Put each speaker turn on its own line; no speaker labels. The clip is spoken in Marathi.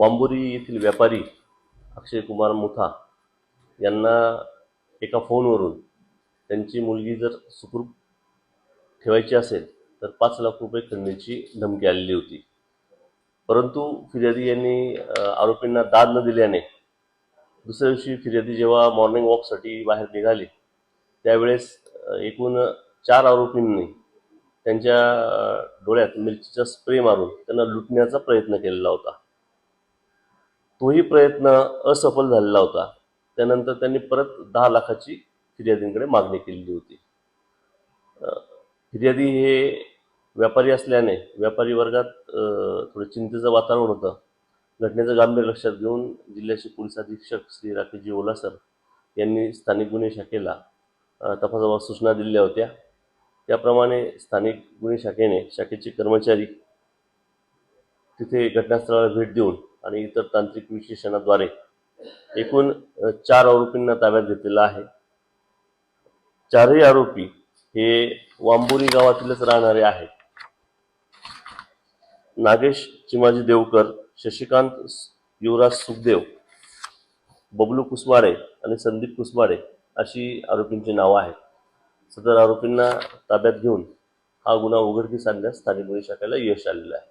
वांबोरी येथील व्यापारी अक्षय कुमार मुथा यांना एका फोनवरून त्यांची मुलगी जर सुखरूप ठेवायची असेल तर पाच लाख रुपये खंडणीची धमकी आलेली होती. परंतु फिर्यादी यांनी आरोपींना दाद न दिल्याने दुसऱ्या दिवशी फिर्यादी जेव्हा मॉर्निंग वॉकसाठी बाहेर निघाले त्यावेळेस एकूण चार आरोपींनी त्यांच्या डोळ्यात मिरचीचा स्प्रे मारून त्यांना लुटण्याचा प्रयत्न केलेला होता. तोही प्रयत्न असफल झालेला होता. त्यानंतर त्यांनी परत दहा लाखाची फिर्यादींकडे मागणी केलेली होती. फिर्यादी हे व्यापारी असल्याने व्यापारी वर्गात थोडं चिंतेचं वातावरण होतं. घटनेचं गांभीर्य लक्षात घेऊन जिल्ह्याचे पोलीस अधीक्षक श्री राकेशजी ओलासर यांनी स्थानिक गुन्हे शाखेला तपासाबाबत सूचना दिलेल्या होत्या. त्याप्रमाणे स्थानिक गुन्हे शाखेने शाखेचे कर्मचारी तिथे घटनास्थळाला भेट देऊन आणि इतर तांत्रिक विश्लेषणाद्वारे एकूण चार आरोपींना ताब्यात घेतलेला आहे. चारही आरोपी हे वांबोरी गावातीलच राहणारे आहेत. नागेश चिमाजी देवकर शशिकांत युवराज सुखदेव बबलू कुसमाडे आणि संदीप कुसमाडे अशी आरोपींची नावं आहेत. सदर आरोपींना ताब्यात घेऊन हा गुन्हा उघडकीस आणण्यास स्थानिक गुन्हे शाखेला यश आलेलं आहे.